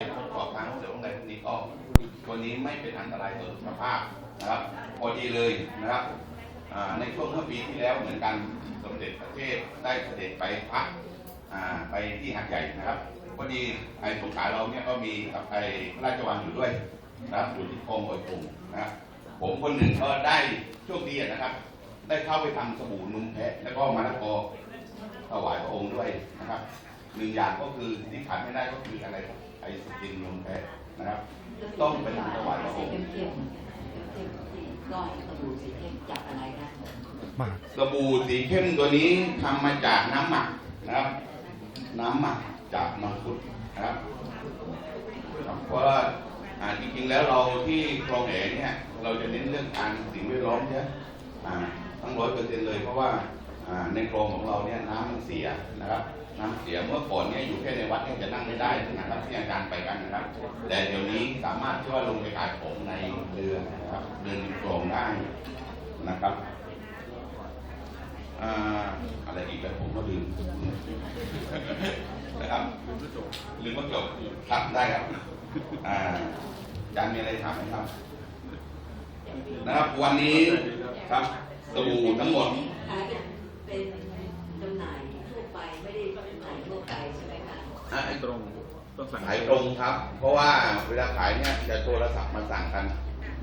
ทดสอบทางเสริมอะไรพวกนี้ก็ตัวนี้ไม่เป็นอันตรายต่อสุขภาพนะครับพอดีเลยนะครับในช่วงเมื่อปีที่แล้วเหมือนกันสมเด็จพระเทพได้เสด็จไปพักไปที่หาดใหญ่นะครับพอดีไอ้สงขาเราเนี่ยก็มีกับไอ้พระราชวังอยู่ด้วยนะครับอยู่ที่คลองโอยปุ่งนะครับผมคนหนึ่งก็ได้โชคดีนะครับ ได้เข้าไปทำสบู่นุ่มแพะแล้วก็มะละกอถวายพระองค์ด้วยนะครับหนึ่งอย่างก็คือที่ขาดไม่ได้ก็คืออะไรครับ ไอศกรีมนมแพะนะครับ ต้องไปทำถวายพระองค์เข้มเข้มเข้มที่ก้อนกระดูกสีเข้มจากอะไรนะมาสบู่สีเข้มตัวนี้ทำมาจากน้ำหมักนะครับ น้ำหมักจากมังคุดนะครับเพราะว่าอ่าจริงๆแล้วเราที่คลองแหเนี่ย เราจะเน้นเรื่องการสิ่งแวดล้อมเนี่ยอ่าทั้งร้อยเปอร์เซ็นต์เลยเพราะว่า ในคลองของเราเนี่ยน้ำมันเสียนะครับ น้ำเสียเมื่อก่อนเนี่ยอยู่แค่ในวัดเนี่ยจะนั่งไม่ได้นะครับที่อาจารย์ไปกันนะครับ แต่เดี๋ยวนี้สามารถที่ว่าลงไปขายของในเรือนะครับเดินในคลองได้นะครับอะไรอีกแล้วผมก็ลืมนะครับลืมก็จบครับได้ครับอาอาจารย์มีอะไรถามไหมครับ นะครับวันนี้ครับสบู่ทั้งหมด ขายเป็นเป็นจำหน่ายทั่วไปไม่ได้จำหน่ายทั่วไปใช่ไหมคะ อ่าตรงต้องสั่งขายตรงครับ เพราะว่าเวลาขายเนี่ยจะโทรศัพท์มาสั่งกัน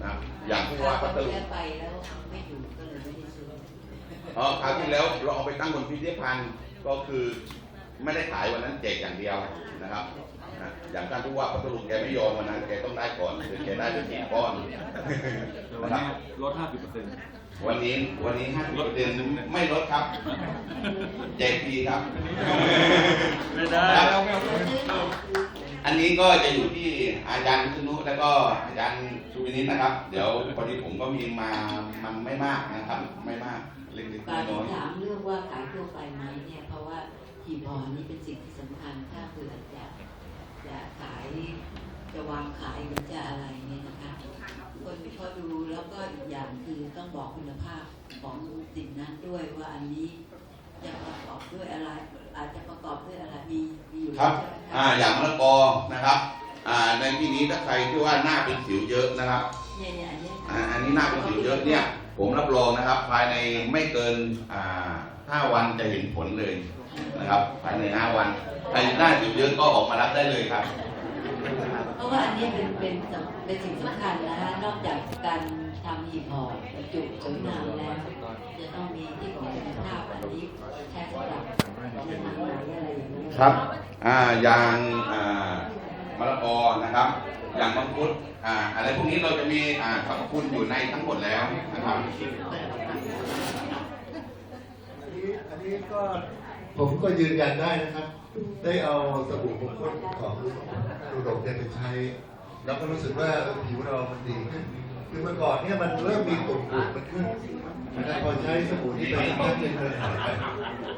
นะอย่างที่ว่าพัทลุงไปแล้วไม่อยู่ก็เลยไม่ได้ซื้ออ๋อคราวที่แล้วเราเอาไปตั้งบนพิพิธภัณฑ์ก็คือไม่ได้ขายวันนั้นแจกอย่างเดียวนะครับ อะอย่างท่านผู้ว่าพัทลุงแกไม่ยอมวันนั้นแกต้องได้ก่อนคือแกได้เป็นสี่ก้อนแต่วันนะครับนี้ลด50เปอร์เซ็นต์วันนี้วันนี้ห้าสิบเปอร์เซ็นต์ไม่ลดครับแจกฟรีครับไม่ได้ครับเราซื้อมาคืออันนี้ก็จะอยู่ที่อาจารย์วิษณุแล้วก็อาจารย์ชูวินิตนะครับ เดี๋ยวพอดีผมก็มีมามันไม่มากนะครับ ไม่มากเล็กการๆน้อยถามเรื่องว่าขายทั่วไปไหมเนี่ยเพราะว่าหีบห่อนี่เป็นสิ่งที่สำคัญถ้าเผื่อจะ จะขายจะวางขายหรือจะอะไรเนี่ยนะคะคนพอดูแล้วก็อีกอย่างคือต้องบอกคุณภาพของสิ่งนั้นด้วยว่าอันนี้จะประกอบด้วยอะไร อาจจะประกอบด้วยอะไรมีมีอยู่ๆครับใช่ไหมอ่าคะอย่างมะละกอนะครับอ่าในที่นี้ถ้าใครที่ว่าหน้าเป็นสิวเยอะนะครับเนี่ยเนี่ยอันเนี้ยอ่าอันนี้หน้าเป็นสิวเยอะเนี่ย ผมรับรองนะครับ ภายในไม่เกินอ่าห้าวันจะเห็นผลเลย นะครับภายในห้าวันใครหน้าสิวเยอะก็ออกมารับได้เลยครับ เพราะว่าอันนี้เป็นเป็นสำเป็นสิ่งสำคัญนะฮะนอกจากการทำหีบห่อบรรจุสวยงามแล้ว จะต้องมีที่บอกคุณภาพอันนี้ใช้สำหรับในทางไหนอะไรอย่างเงี้ยครับอ่าอย่างอ่ามะละกอนะครับอย่างมังคุดอ่าอะไรพวกนี้เราจะมีอ่าสรรพคุณอยู่ในทั้งหมดแล้วนะครับอันนี้อันนี้ก็ ผมก็ยืนยันได้นะครับ ได้เอาสบู่มงคลของอุดมเนี่ยไปใช้แล้วก็รู้สึกว่าผิวเรามันดีขึ้นคือเมื่อก่อนเนี่ยมันเริ่มมีตุ่มๆมันขึ้นนะครับพอใช้สบู่ที่ไปสักพักหนึงมันหายไป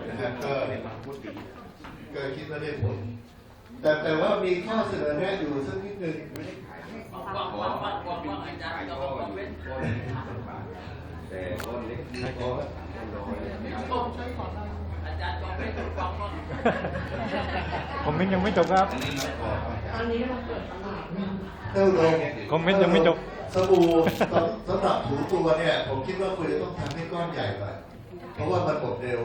นะครับก็ก็คิดว่าได้ผล แต่แต่ว่ามีข้อเสนอแนะอยู่สักนิดหนึ่งแต่ก้อนเล็กก็ คอมเมนต์ยังไม่จบครับอันนี้มะละกอเท่าลงคอมเมนต์ยังไม่จบ สบู่สำหรับถูตัวเนี่ย ผมคิดว่าควรจะต้องทำให้ก้อนใหญ่หน่อยเพราะว่ามันหมดเร็ว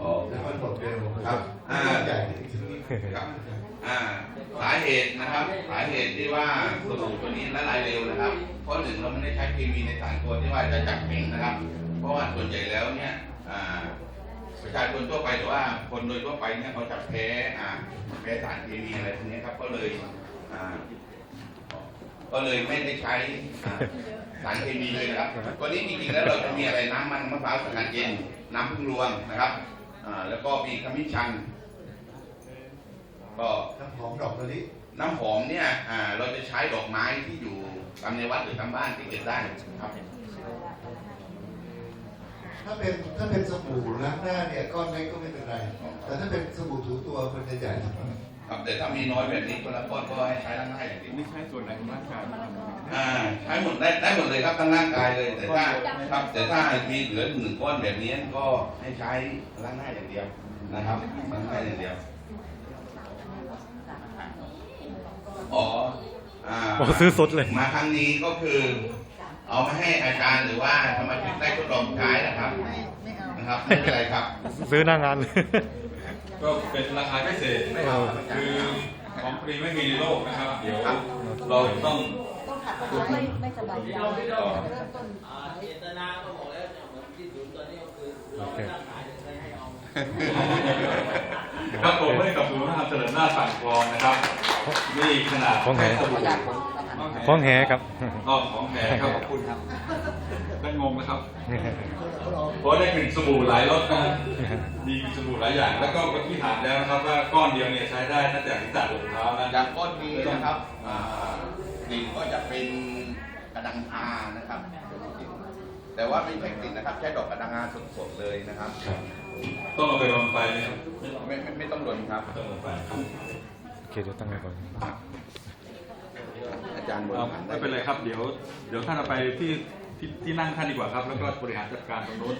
อ๋อแล้วมันหมดเร็วครับอ่าอ่าใหญ่จริงครับอ่าสาเหตุนะครับ สาเหตุที่ว่าสบู่ตัวนี้ละลายเร็วนะครับเพราะหนึ่งเราไม่ได้ใช้เคมีในสารตัวที่ว่าจะจับเหม็นนะครับ เพราะว่าส่วนใหญ่แล้วเนี่ยอ่า ประชาชนทั่วไปหรือว่าคนโดยทั่วไปเนี่ยเขาจะแพ้อ่าแพ้สารเคมีอะไรพวกนี้ครับก็เลยอ่าก็เลยไม่ได้ใช้อ่าสารเคมีเลยนะครับตัวนี้จริงๆแล้วเราจะมีอะไรน้ำมันมะพร้าวสกัดเย็นน้ำพึ่งรวงนะครับอ่าแล้วก็มีขมิ้นชัน ก็ๆน้ำหอมดอกมะลิน้ำหอมเนี่ยอ่าเราจะใช้ดอกไม้ที่อยู่ตามในวัดหรือตามบ้านที่เก็บได้ครับ ถ้าเป็นถ้าเป็นสบู่ล้างหน้าเนี่ยก้อนเล็กก็ไม่เป็นไร แต่ถ้าเป็นสบู่ถูตัวมันจะใหญ่หน่อยครับแต่ถ้ามีน้อยแบบนี้คนละก้อนก็ให้ใช้ล้างหน้าอย่างเดียวนี่ใช้ส่วนไหนของร่างกายมาทำอะไรอ่าใช้หมดได้ได้หมดเลยครับทั้งร่างกายเลย แต่ถ้าครับแต่ถ้ามีเหลือหนึ่งก้อนแบบนี้ก็ให้ใช้ล้างหน้าอย่างเดียวนะครับล้างหน้าอย่างเดียวอ๋ออ่าโอ้ซื้อสดเลยมาครั้งนี้ก็คือ เอามาให้อาจารย์หรือว่าสมาชิกได้ทดลองใช้นะครับ นะครับไม่เป็นไรครับ ซื้อหน้างานเลย ก็เป็นราคาพิเศษเออคือของฟรีไม่มีในโลกนะครับ เดี๋ยวเราต้องต้องขัดตัวไม่ไม่สบายใจเริ่มต้นโอเคครับผมให้กับศูนย์วัฒนธรรมเฉลิมราชฝั่งคลองนะครับ นี่ขนาดของแหสบู่ ของแหครับอ๋อของแหครับขอบคุณครับ ได้งงนะครับเพราะได้กลิ่นสบู่หลายรสนะมีกลิ่นสบู่หลายอย่าง แล้วก็เมื่อกี้ถามแล้วนะครับ ว่าก้อนเดียวเนี่ยใช้ได้ตั้งแต่ศีรษะถึงเท้านะอย่างก้อนนี้นะครับอ่ากลิ่นก็จะเป็นกระดังงานะครับ แต่ว่าไม่ใช่กลิ่นนะครับ ใช้ดอกกระดังงาสดๆเลยนะครับ ต้องเอาไปรอนไฟไหมครับไม่ไม่ไม่ต้องรวนครับต้องรอนไฟครับโอเคเดี๋ยวตั้งไว้ก่อนอา จารย์บนเอาหันไม่เป็นไรครับ เดี๋ยวเดี๋ยวท่านเอาไปที่ที่ที่นั่งท่านดีกว่าครับ แล้วก็บริหารจัดการตรงนู้น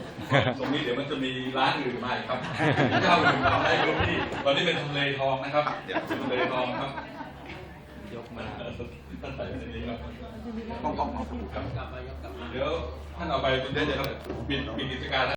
ตรงนี้เดี๋ยวมันจะมีร้านอื่นมาอีกครับมีเจ้าอื่นมาให้รู้ที่ตอนนี้เป็นทำเลทองนะครับเดี๋ยวทำเลทองครับยกมาท่านใส่ในนี้ครับกล้องกล้องของสมุดครับเดี๋ยวท่านเอาไปเดี๋ยวจะปิดปิดกิจการแล้ว